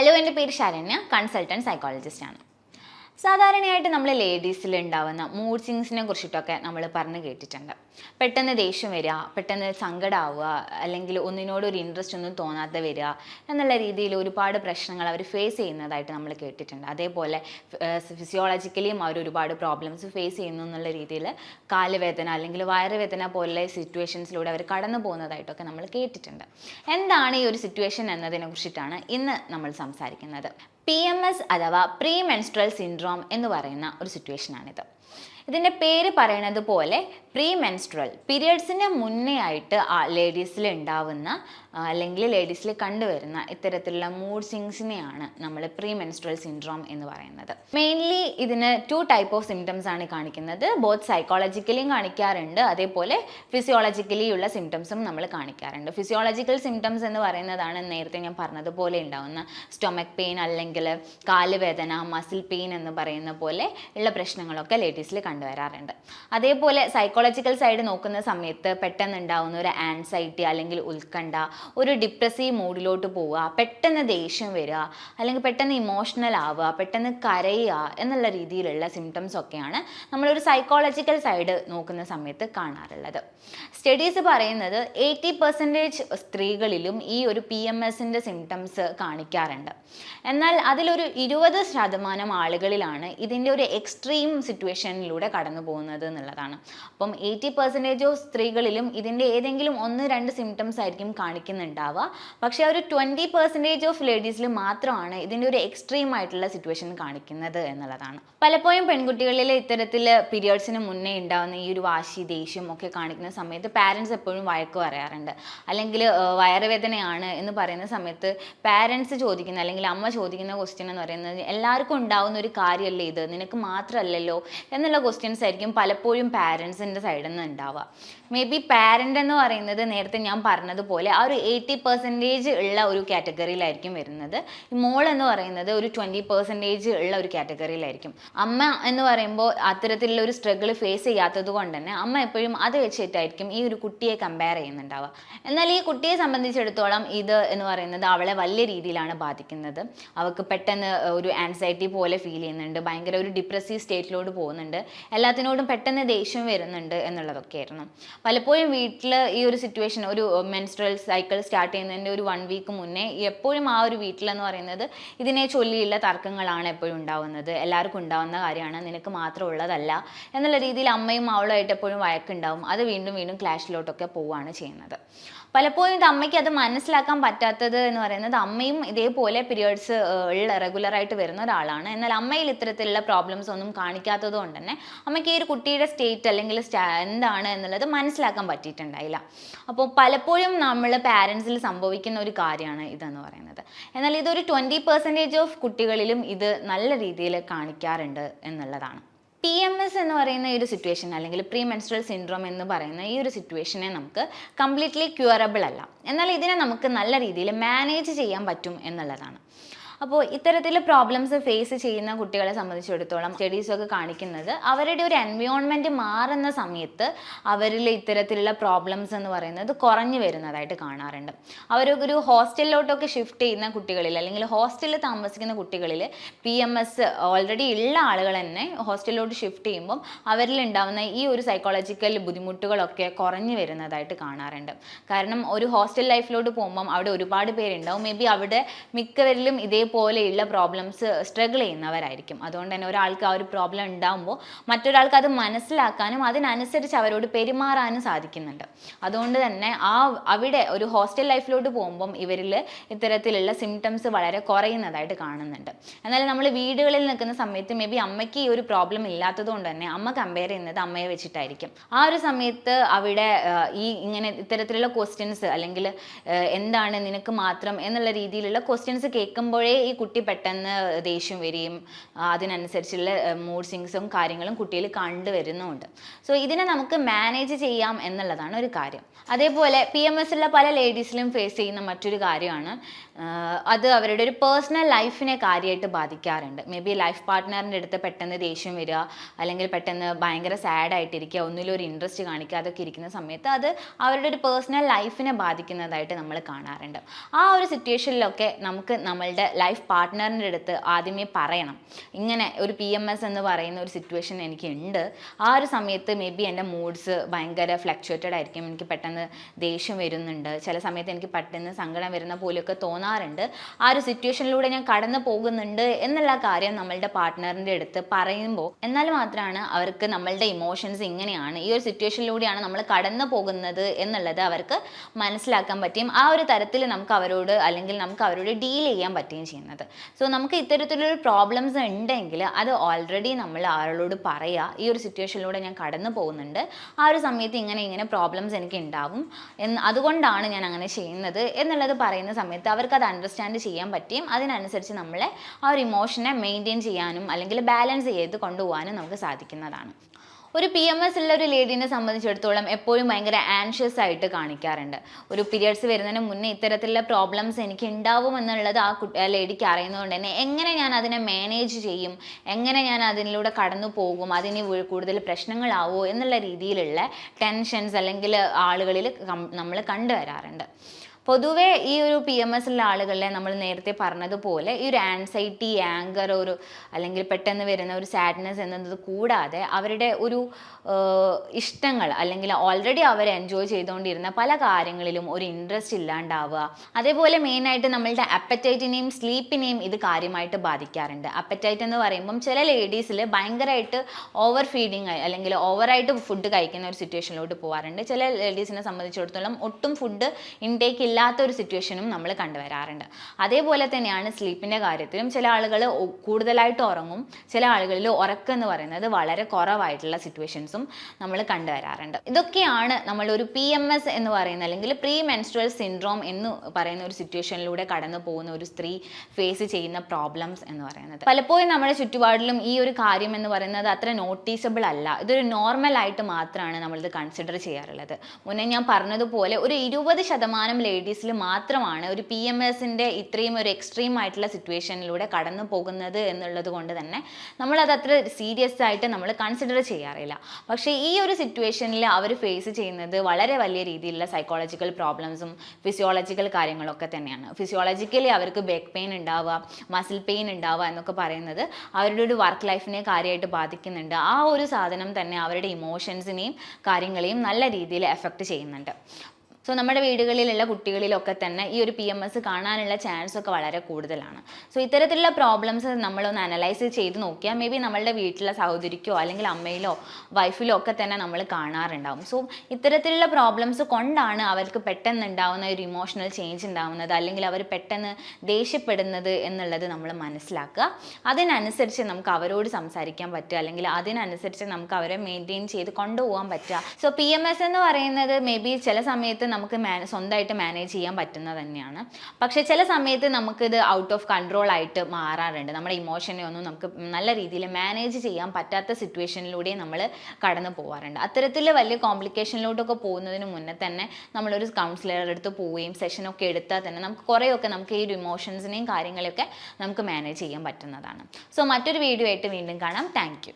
Hello എന്റെ പേര് Saranya. Consultant psychologist ആണ്. സാധാരണയായിട്ട് നമ്മൾ ലേഡീസിൽ ഉണ്ടാവുന്ന മൂഡ് സിങ്സിനെ കുറിച്ചിട്ടൊക്കെ നമ്മൾ പറഞ്ഞു കേട്ടിട്ടുണ്ട്. പെട്ടെന്ന് ദേഷ്യം വരിക പെട്ടെന്ന് സങ്കടമാവുക അല്ലെങ്കിൽ ഒന്നിനോട് ഒരു ഇൻട്രസ്റ്റ് ഒന്നും തോന്നാതെ വരിക എന്നുള്ള രീതിയിൽ ഒരുപാട് പ്രശ്നങ്ങൾ അവർ ഫേസ് ചെയ്യുന്നതായിട്ട് നമ്മൾ കേട്ടിട്ടുണ്ട്. അതേപോലെ ഫിസിയോളജിക്കലിയും അവർ ഒരുപാട് പ്രോബ്ലംസ് ഫേസ് ചെയ്യുന്നു എന്നുള്ള രീതിയിൽ കാലുവേദന അല്ലെങ്കിൽ വയറുവേദന പോലുള്ള സിറ്റുവേഷൻസിലൂടെ അവർ കടന്നു പോകുന്നതായിട്ടൊക്കെ നമ്മൾ കേട്ടിട്ടുണ്ട്. എന്താണ് ഈ ഒരു സിറ്റുവേഷൻ എന്നതിനെ കുറിച്ചിട്ടാണ് ഇന്ന് നമ്മൾ സംസാരിക്കുന്നത്. പി എം എസ് അഥവാ പ്രീ മെൻസ്ട്രൽ സിൻഡ്രോം എന്ന് പറയുന്ന ഒരു സിറ്റുവേഷനാണിത് ഇതിന്റെ പേര് പറയണത് പോലെ പ്രീ മെൻസ്ട്രൽ പീരിയഡ്സിന് മുന്നേ ആയിട്ട് ലേഡീസിൽ ഉണ്ടാവുന്ന അല്ലെങ്കിൽ ലേഡീസിൽ കണ്ടുവരുന്ന ഇത്തരത്തിലുള്ള മൂഡ് സിങ്സിനെയാണ് നമ്മൾ പ്രീ മെൻസ്ട്രൽ സിൻഡ്രോം എന്ന് പറയുന്നത്. മെയിൻലി ഇതിന് ടു ടൈപ്പ് ഓഫ് സിംറ്റംസ് ആണ് കാണിക്കുന്നത്. ബോത്ത് സൈക്കോളജിക്കലിയും കാണിക്കാറുണ്ട്. അതേപോലെ ഫിസിയോളജിക്കലി ഉള്ള സിംറ്റംസും നമ്മൾ കാണിക്കാറുണ്ട്. ഫിസിയോളജിക്കൽ സിംറ്റംസ് എന്ന് പറയുന്നതാണ് നേരത്തെ ഞാൻ പറഞ്ഞതുപോലെ ഉണ്ടാവുന്ന സ്റ്റൊമക് പെയിൻ അല്ലെങ്കിൽ കാലുവേദന മസിൽ പെയിൻ എന്ന് പറയുന്ന പോലെ ഉള്ള പ്രശ്നങ്ങളൊക്കെ ലേഡീസിൽ കണ്ടുവരാറുണ്ട്. അതേപോലെ സൈക്കോളജിക്കൽ സൈഡ് നോക്കുന്ന സമയത്ത് പെട്ടെന്ന് ഉണ്ടാവുന്ന ഒരു ആൻസൈറ്റി അല്ലെങ്കിൽ ഉത്കണ്ഠ ഒരു ഡിപ്രസീവ് മൂഡിലോട്ട് പോവുക പെട്ടെന്ന് ദേഷ്യം വരിക അല്ലെങ്കിൽ പെട്ടെന്ന് ഇമോഷണൽ ആവുക പെട്ടെന്ന് കരയുക എന്നുള്ള രീതിയിലുള്ള സിംറ്റംസ് ഒക്കെയാണ് നമ്മളൊരു സൈക്കോളജിക്കൽ സൈഡ് നോക്കുന്ന സമയത്ത് കാണാറുള്ളത്. സ്റ്റഡീസ് പറയുന്നത് എയ്റ്റി പെർസെന്റേജ് സ്ത്രീകളിലും ഈ ഒരു പി എം എസിന്റെ സിംറ്റംസ് കാണിക്കാറുണ്ട്. എന്നാൽ അതിലൊരു ഇരുപത് ശതമാനം ആളുകളിലാണ് ഇതിന്റെ ഒരു എക്സ്ട്രീം സിറ്റുവേഷനിലൂടെ കടന്നു പോകുന്നത് എന്നുള്ളതാണ്. അപ്പം എയ്റ്റി പെർസെന്റേജ് ഓഫ് സ്ത്രീകളിലും ഇതിന്റെ ഏതെങ്കിലും ഒന്ന് രണ്ട് സിംറ്റംസ് ആയിരിക്കും കാണിക്കുന്നുണ്ടാവുക പക്ഷേ ഒരു ട്വന്റി പെർസെന്റേജ് ഓഫ് ലേഡീസിൽ മാത്രമാണ് ഇതിന്റെ ഒരു എക്സ്ട്രീം ആയിട്ടുള്ള സിറ്റുവേഷൻ കാണിക്കുന്നത് എന്നുള്ളതാണ്. പലപ്പോഴും പെൺകുട്ടികളിൽ ഇത്തരത്തിൽ പീരിയഡ്സിന് മുന്നേ ഉണ്ടാകുന്ന ഈ ഒരു വാശി ദേഷ്യം ഒക്കെ കാണിക്കുന്ന സമയത്ത് പാരൻസ് എപ്പോഴും വഴക്ക് പറയാറുണ്ട്. അല്ലെങ്കിൽ വയറുവേദനയാണ് എന്ന് പറയുന്ന സമയത്ത് പാരൻസ് ചോദിക്കുന്ന അല്ലെങ്കിൽ അമ്മ ചോദിക്കുന്ന ക്വസ്റ്റ്യൻ എന്ന് പറയുന്നത് എല്ലാവർക്കും ഉണ്ടാവുന്ന ഒരു കാര്യമല്ലേ ഇത്? നിനക്ക് മാത്രമല്ലല്ലോ എന്നുള്ള ക്വസ്റ്റ്യൻസ് ആയിരിക്കും പലപ്പോഴും പാരൻസിന്റെ സൈഡിൽ നിന്ന് ഉണ്ടാവുക. മേ ബി പാരന്റ് എന്ന് പറയുന്നത് നേരത്തെ ഞാൻ പറഞ്ഞതുപോലെ ആ ഒരു എയ്റ്റി പെർസെന്റേജ് ഉള്ള ഒരു കാറ്റഗറിയിലായിരിക്കും വരുന്നത്. മോൾ എന്ന് പറയുന്നത് ഒരു ട്വന്റി പെർസെന്റേജ് ഉള്ള ഒരു കാറ്റഗറിയിലായിരിക്കും അമ്മ എന്ന് പറയുമ്പോൾ അത്തരത്തിലുള്ള ഒരു സ്ട്രഗിൾ ഫേസ് ചെയ്യാത്തത് കൊണ്ട് തന്നെ അമ്മ എപ്പോഴും അത് വെച്ചിട്ടായിരിക്കും ഈ ഒരു കുട്ടിയെ കമ്പയർ ചെയ്യുന്നുണ്ടാവുക. എന്നാൽ ഈ കുട്ടിയെ സംബന്ധിച്ചിടത്തോളം ഇത് എന്ന് പറയുന്നത് അവളെ വലിയ രീതിയിലാണ് ബാധിക്കുന്നത്. അവൾക്ക് പെട്ടെന്ന് ഒരു ആൻസൈറ്റി പോലെ ഫീൽ ചെയ്യുന്നുണ്ട്. ഭയങ്കര ഒരു ഡിപ്രസീവ് സ്റ്റേറ്റിലോട്ട് പോകുന്നുണ്ട്. എല്ലാത്തിനോടും പെട്ടെന്ന് ദേഷ്യം വരുന്നുണ്ട് എന്നുള്ളതൊക്കെയായിരുന്നു. പലപ്പോഴും വീട്ടിൽ ഈ ഒരു സിറ്റുവേഷൻ ഒരു മെൻസ്ട്രൽ സൈക്കിൾ സ്റ്റാർട്ട് ചെയ്യുന്നതിന്റെ ഒരു വൺ വീക്ക് മുന്നേ എപ്പോഴും ആ ഒരു വീട്ടിലെന്ന് പറയുന്നത് ഇതിനെ ചൊല്ലിയുള്ള തർക്കങ്ങളാണ് എപ്പോഴും ഉണ്ടാവുന്നത്. എല്ലാവർക്കും ഉണ്ടാവുന്ന കാര്യമാണ്. നിനക്ക് മാത്രം ഉള്ളതല്ല. എന്നുള്ള രീതിയിൽ അമ്മയും അവളുമായിട്ട് എപ്പോഴും വഴക്കുണ്ടാവും. അത് വീണ്ടും വീണ്ടും ക്ലാഷിലോട്ടൊക്കെ പോവുകയാണ് ചെയ്യുന്നത്. പലപ്പോഴും ഇത് അമ്മയ്ക്ക് അത് മനസ്സിലാക്കാൻ പറ്റാത്തത് എന്ന് പറയുന്നത് അമ്മയും ഇതേപോലെ പീരിയഡ്സ് ഉള്ള റെഗുലറായിട്ട് വരുന്ന ഒരാളാണ്. എന്നാൽ അമ്മയിൽ ഇത്തരത്തിലുള്ള പ്രോബ്ലംസ് ഒന്നും കാണിക്കാത്തത് കൊണ്ട് തന്നെ അമ്മയ്ക്ക് ഈ ഒരു കുട്ടിയുടെ സ്റ്റേറ്റ് അല്ലെങ്കിൽ എന്താണ് എന്നുള്ളത് മനസ്സിലാക്കാൻ പറ്റിയിട്ടുണ്ടായില്ല. അപ്പോൾ പലപ്പോഴും നമ്മൾ പാരൻസിൽ സംഭവിക്കുന്ന ഒരു കാര്യമാണ് ഇതെന്ന് പറയുന്നത്. എന്നാൽ ഇതൊരു ട്വന്റി പെർസെന്റേജ് ഓഫ് കുട്ടികളിലും ഇത് നല്ല രീതിയിൽ കാണിക്കാറുണ്ട് എന്നുള്ളതാണ്. പി എം എസ് എന്ന് പറയുന്ന ഈ ഒരു സിറ്റുവേഷൻ അല്ലെങ്കിൽ പ്രീ മെൻസ്ട്രൽ സിൻഡ്രോം എന്ന് പറയുന്ന ഈ ഒരു സിറ്റുവേഷനെ നമുക്ക് കംപ്ലീറ്റ്ലി ക്യൂറബിൾ അല്ല. എന്നാൽ ഇതിനെ നമുക്ക് നല്ല രീതിയിൽ മാനേജ് ചെയ്യാൻ പറ്റും എന്നുള്ളതാണ്. അപ്പോൾ ഇത്തരത്തിൽ പ്രോബ്ലംസ് ഫേസ് ചെയ്യുന്ന കുട്ടികളെ സംബന്ധിച്ചിടത്തോളം സ്റ്റഡീസൊക്കെ കാണിക്കുന്നത് അവരുടെ ഒരു എൻവയോൺമെന്റ് മാറുന്ന സമയത്ത് അവരിൽ ഇത്തരത്തിലുള്ള പ്രോബ്ലംസ് എന്ന് പറയുന്നത് കുറഞ്ഞു വരുന്നതായിട്ട് കാണാറുണ്ട്. അവരൊരു ഹോസ്റ്റലിലോട്ടൊക്കെ ഷിഫ്റ്റ് ചെയ്യുന്ന കുട്ടികളിൽ അല്ലെങ്കിൽ ഹോസ്റ്റലിൽ താമസിക്കുന്ന കുട്ടികളിൽ പി എം എസ് ഓൾറെഡി ഉള്ള ആളുകൾ തന്നെ ഹോസ്റ്റലിലോട്ട് ഷിഫ്റ്റ് ചെയ്യുമ്പം അവരിൽ ഉണ്ടാവുന്ന ഈ ഒരു സൈക്കോളജിക്കൽ ബുദ്ധിമുട്ടുകളൊക്കെ കുറഞ്ഞു വരുന്നതായിട്ട് കാണാറുണ്ട്. കാരണം ഒരു ഹോസ്റ്റൽ ലൈഫിലോട്ട് പോകുമ്പം അവിടെ ഒരുപാട് പേരുണ്ടാവും. മേ ബി അവിടെ മിക്കവരിലും ഇതേപോലെയുള്ള പ്രോബ്ലംസ് സ്ട്രഗിൾ ചെയ്യുന്നവരായിരിക്കും. അതുകൊണ്ട് തന്നെ ഒരാൾക്ക് ആ ഒരു പ്രോബ്ലം ഉണ്ടാകുമ്പോൾ മറ്റൊരാൾക്ക് അത് മനസ്സിലാക്കാനും അതിനനുസരിച്ച് അവരോട് പെരുമാറാനും സാധിക്കുന്നുണ്ട്. അതുകൊണ്ട് തന്നെ ആ അവിടെ ഒരു ഹോസ്റ്റൽ ലൈഫിലോട്ട് പോകുമ്പം ഇവരിൽ ഇത്തരത്തിലുള്ള സിംറ്റംസ് വളരെ കുറയുന്നതായിട്ട് കാണുന്നുണ്ട്. എന്നാൽ നമ്മൾ വീടുകളിൽ നിൽക്കുന്ന സമയത്ത് മേ ബി അമ്മയ്ക്ക് ഈ ഒരു പ്രോബ്ലം ഇല്ലാത്തതുകൊണ്ട് തന്നെ അമ്മ കമ്പയർ ചെയ്യുന്നത് അമ്മയെ വെച്ചിട്ടായിരിക്കും. ആ ഒരു സമയത്ത് അവിടെ ഈ ഇങ്ങനെ ഇത്തരത്തിലുള്ള ക്വസ്റ്റ്യൻസ് അല്ലെങ്കിൽ എന്താണ് നിനക്ക് മാത്രം എന്നുള്ള രീതിയിലുള്ള ക്വസ്റ്റ്യൻസ് കേൾക്കുമ്പോഴേ ഈ കുട്ടി പെട്ടെന്ന് ദേഷ്യം വരികയും അതിനനുസരിച്ചുള്ള മൂഡ് സിങ്സും കാര്യങ്ങളും കുട്ടിയിൽ കണ്ടുവരുന്നുമുണ്ട്. സോ ഇതിനെ നമുക്ക് മാനേജ് ചെയ്യാം എന്നുള്ളതാണ് ഒരു കാര്യം. അതേപോലെ പി എം എസ് ഉള്ള പല ലേഡീസിലും ഫേസ് ചെയ്യുന്ന മറ്റൊരു കാര്യമാണ് അത് അവരുടെ ഒരു പേഴ്സണൽ ലൈഫിനെ കാര്യമായിട്ട് ബാധിക്കാറുണ്ട്. മേ ബി ലൈഫ് പാർട്ട്ണറിന്റെ അടുത്ത് പെട്ടെന്ന് ദേഷ്യം വരിക അല്ലെങ്കിൽ പെട്ടെന്ന് ഭയങ്കര സാഡ് ആയിട്ടിരിക്കുക ഒന്നിലും ഒരു ഇൻട്രസ്റ്റ് കാണിക്കുക അതൊക്കെ ഇരിക്കുന്ന സമയത്ത് അത് അവരുടെ ഒരു പേഴ്സണൽ ലൈഫിനെ ബാധിക്കുന്നതായിട്ട് നമ്മൾ കാണാറുണ്ട്. ആ ഒരു സിറ്റുവേഷനിലൊക്കെ നമുക്ക് നമ്മളുടെ ലൈഫ് ലൈഫ് പാർട്ട്ണറിന്റെ അടുത്ത് ആദ്യമേ പറയണം. ഇങ്ങനെ ഒരു പി എം എസ് എന്ന് പറയുന്ന ഒരു സിറ്റുവേഷൻ എനിക്ക് ഉണ്ട് ആ ഒരു സമയത്ത് മേ ബി എന്റെ മൂഡ്സ് ഭയങ്കര ഫ്ലക്ച്വേറ്റഡ് ആയിരിക്കും. എനിക്ക് പെട്ടെന്ന് ദേഷ്യം വരുന്നുണ്ട്. ചില സമയത്ത് എനിക്ക് പെട്ടെന്ന് സങ്കടം വരുന്ന പോലെയൊക്കെ തോന്നാറുണ്ട്. ആ ഒരു സിറ്റുവേഷനിലൂടെ ഞാൻ കടന്നു പോകുന്നുണ്ട് എന്നുള്ള കാര്യം നമ്മളുടെ പാർട്ട്ണറിന്റെ അടുത്ത് പറയുമ്പോൾ എന്നാൽ മാത്രമാണ് അവർക്ക് നമ്മളുടെ ഇമോഷൻസ് ഇങ്ങനെയാണ്. ഈ ഒരു സിറ്റുവേഷനിലൂടെയാണ് നമ്മൾ കടന്നു പോകുന്നത് എന്നുള്ളത് അവർക്ക് മനസ്സിലാക്കാൻ പറ്റും. ആ ഒരു തരത്തിൽ നമുക്ക് അവരോട് അല്ലെങ്കിൽ നമുക്ക് അവരോട് ഡീൽ ചെയ്യാൻ പറ്റുകയും ചെയ്യുന്നത്. സോ നമുക്ക് ഇത്തരത്തിലുള്ള പ്രോബ്ലംസ് ഉണ്ടെങ്കിൽ അത് ഓൾറെഡി നമ്മൾ ആളോട് പറയുക ഈ ഒരു സിറ്റുവേഷനിലൂടെ ഞാൻ കടന്നു പോകുന്നുണ്ട്. ആ ഒരു സമയത്ത് ഇങ്ങനെ ഇങ്ങനെ പ്രോബ്ലംസ് എനിക്ക് ഉണ്ടാവും. എന്ന് അതുകൊണ്ടാണ് ഞാൻ അങ്ങനെ ചെയ്യുന്നത് എന്നുള്ളത് പറയുന്ന സമയത്ത് അവർക്ക് അത് അണ്ടർസ്റ്റാൻഡ് ചെയ്യാൻ പറ്റിയും അതിനനുസരിച്ച് നമ്മളെ ആ ഒരു ഇമോഷനെ മെയിന്റെയിൻ ചെയ്യാനും അല്ലെങ്കിൽ ബാലൻസ് ചെയ്ത് കൊണ്ടുപോകാനും നമുക്ക് സാധിക്കുന്നതാണ്. ഒരു പി എം എസ് ഉള്ള ഒരു ലേഡീനെ സംബന്ധിച്ചിടത്തോളം എപ്പോഴും ഭയങ്കര ആൻഷ്യസ് ആയിട്ട് കാണിക്കാറുണ്ട്. ഒരു പീരിയഡ്സ് വരുന്നതിന് മുന്നേ ഇത്തരത്തിലുള്ള പ്രോബ്ലംസ് എനിക്ക് ഉണ്ടാവും എന്നുള്ളത് ആ ലേഡിക്ക് അറിയുന്നതുകൊണ്ട് തന്നെ എങ്ങനെ ഞാൻ അതിനെ മാനേജ് ചെയ്യും? എങ്ങനെ ഞാൻ അതിലൂടെ കടന്നു പോകും? അതിന് കൂടുതൽ പ്രശ്നങ്ങളാവോ? എന്നുള്ള രീതിയിലുള്ള ടെൻഷൻസ് അല്ലെങ്കിൽ ആളുകളിൽ നമ്മൾ കണ്ടുവരാറുണ്ട്. പൊതുവേ ഈ ഒരു പി എം എസ് ഉള്ള ആളുകളെ നമ്മൾ നേരത്തെ പറഞ്ഞതുപോലെ ഈ ഒരു ആൻസൈറ്റി ആങ്കർ ഒരു അല്ലെങ്കിൽ പെട്ടെന്ന് വരുന്ന ഒരു സാഡ്നെസ് എന്നത് കൂടാതെ അവരുടെ ഒരു ഇഷ്ടങ്ങൾ അല്ലെങ്കിൽ ഓൾറെഡി അവർ എൻജോയ് ചെയ്തുകൊണ്ടിരുന്ന പല കാര്യങ്ങളിലും ഒരു ഇൻട്രസ്റ്റ് ഇല്ലാണ്ടാവുക. അതേപോലെ മെയിനായിട്ട് നമ്മളുടെ അപ്പറ്റൈറ്റിനെയും സ്ലീപ്പിനെയും ഇത് കാര്യമായിട്ട് ബാധിക്കാറുണ്ട്. അപ്പറ്റൈറ്റ് എന്ന് പറയുമ്പം ചില ലേഡീസിൽ ഭയങ്കരമായിട്ട് ഓവർ ഫീഡിങ് അല്ലെങ്കിൽ ഓവറായിട്ട് ഫുഡ് കഴിക്കുന്ന ഒരു സിറ്റുവേഷനിലോട്ട് പോകാറുണ്ട് ചില ലേഡീസിനെ സംബന്ധിച്ചിടത്തോളം ഒട്ടും ഫുഡ് ഇൻടേക്ക് ഇല്ലാത്ത ഒരു സിറ്റുവേഷനും നമ്മൾ കണ്ടുവരാറുണ്ട്. അതേപോലെ തന്നെയാണ് സ്ലീപ്പിന്റെ കാര്യത്തിലും ചില ആളുകൾ കൂടുതലായിട്ട് ഉറങ്ങും. ചില ആളുകളിൽ ഉറക്കം എന്ന് പറയുന്നത് വളരെ കുറവായിട്ടുള്ള സിറ്റുവേഷൻസും നമ്മൾ കണ്ടുവരാറുണ്ട്. ഇതൊക്കെയാണ് നമ്മൾ ഒരു പി എം എസ് എന്ന് പറയുന്ന അല്ലെങ്കിൽ പ്രീ മെൻസ്ട്രൽ സിൻഡ്രോം എന്ന് പറയുന്ന ഒരു സിറ്റുവേഷനിലൂടെ കടന്നു പോകുന്ന ഒരു സ്ത്രീ ഫേസ് ചെയ്യുന്ന പ്രോബ്ലംസ് എന്ന് പറയുന്നത്. പലപ്പോഴും നമ്മുടെ ചുറ്റുപാടിലും ഈ ഒരു കാര്യം എന്ന് പറയുന്നത് അത്ര നോട്ടീസബിൾ അല്ല. ഇതൊരു നോർമൽ ആയിട്ട് മാത്രമാണ് നമ്മളിത് കൺസിഡർ ചെയ്യാറുള്ളത്. മുന്നേ ഞാൻ പറഞ്ഞതുപോലെ ഒരു ഇരുപത് ശതമാനം ലേഡീസിൽ മാത്രമാണ് ഒരു പി എം എസിന്റെ ഇത്രയും ഒരു എക്സ്ട്രീം ആയിട്ടുള്ള സിറ്റുവേഷനിലൂടെ കടന്നു പോകുന്നത് എന്നുള്ളത് കൊണ്ട് തന്നെ നമ്മളത് അത്ര സീരിയസ് ആയിട്ട് നമ്മൾ കൺസിഡർ ചെയ്യാറില്ല. പക്ഷേ ഈ ഒരു സിറ്റുവേഷനിൽ അവർ ഫേസ് ചെയ്യുന്നത് വളരെ വലിയ രീതിയിലുള്ള സൈക്കോളജിക്കൽ പ്രോബ്ലംസും ഫിസിയോളജിക്കൽ കാര്യങ്ങളൊക്കെ തന്നെയാണ്. ഫിസിയോളജിക്കലി അവർക്ക് ബാക്ക് പെയിൻ ഉണ്ടാവുക മസിൽ പെയിൻ ഉണ്ടാവുക എന്നൊക്കെ പറയുന്നത് അവരുടെ ഒരു വർക്ക് ലൈഫിനെ കാര്യമായിട്ട് ബാധിക്കുന്നുണ്ട്. ആ ഒരു സാധനം തന്നെ അവരുടെ ഇമോഷൻസിനെയും കാര്യങ്ങളെയും നല്ല രീതിയിൽ എഫക്റ്റ് ചെയ്യുന്നുണ്ട്. സോ നമ്മുടെ വീടുകളിലുള്ള കുട്ടികളിലൊക്കെ തന്നെ ഈ ഒരു പി എം എസ് കാണാനുള്ള ചാൻസ് ഒക്കെ വളരെ കൂടുതലാണ്. സോ ഇത്തരത്തിലുള്ള പ്രോബ്ലംസ് നമ്മളൊന്ന് അനലൈസ് ചെയ്ത് നോക്കിയാൽ മേ ബി നമ്മളുടെ വീട്ടിലെ സഹോദരിക്കോ അല്ലെങ്കിൽ അമ്മയിലോ വൈഫിലോ ഒക്കെ തന്നെ നമ്മൾ കാണാറുണ്ടാവും. സോ ഇത്തരത്തിലുള്ള പ്രോബ്ലംസ് കൊണ്ടാണ് അവർക്ക് പെട്ടെന്ന് ഉണ്ടാവുന്ന ഒരു ഇമോഷണൽ ചേഞ്ച് ഉണ്ടാവുന്നത് അല്ലെങ്കിൽ അവർ പെട്ടെന്ന് ദേഷ്യപ്പെടുന്നത് എന്നുള്ളത് നമ്മൾ മനസ്സിലാക്കുക. അതിനനുസരിച്ച് നമുക്ക് അവരോട് സംസാരിക്കാൻ പറ്റുക അല്ലെങ്കിൽ അതിനനുസരിച്ച് നമുക്ക് അവരെ മെയിന്റെയിൻ ചെയ്ത് കൊണ്ടുപോകാൻ പറ്റുക. സോ പി എം എസ് എന്ന് പറയുന്നത് മേ ബി ചില സമയത്ത് നമുക്ക് സ്വന്തമായിട്ട് മാനേജ് ചെയ്യാൻ പറ്റുന്നത് തന്നെയാണ്. പക്ഷേ ചില സമയത്ത് നമുക്കിത് ഔട്ട് ഓഫ് കൺട്രോൾ ആയിട്ട് മാറാറുണ്ട്. നമ്മുടെ ഇമോഷനെ ഒന്നും നമുക്ക് നല്ല രീതിയിൽ മാനേജ് ചെയ്യാൻ പറ്റാത്ത സിറ്റുവേഷനിലൂടെ നമ്മൾ കടന്നു പോകാറുണ്ട് അത്തരത്തിൽ വലിയ കോംപ്ലിക്കേഷനിലോട്ടൊക്കെ പോകുന്നതിന് മുന്നേ തന്നെ നമ്മളൊരു കൗൺസിലറുടെ അടുത്ത് പോവുകയും സെഷനൊക്കെ എടുത്താൽ തന്നെ നമുക്ക് കുറേയൊക്കെ നമുക്ക് ഈ ഒരു ഇമോഷൻസിനെയും കാര്യങ്ങളെയൊക്കെ നമുക്ക് മാനേജ് ചെയ്യാൻ പറ്റുന്നതാണ്. സോ മറ്റൊരു വീഡിയോ ആയിട്ട് വീണ്ടും കാണാം. താങ്ക്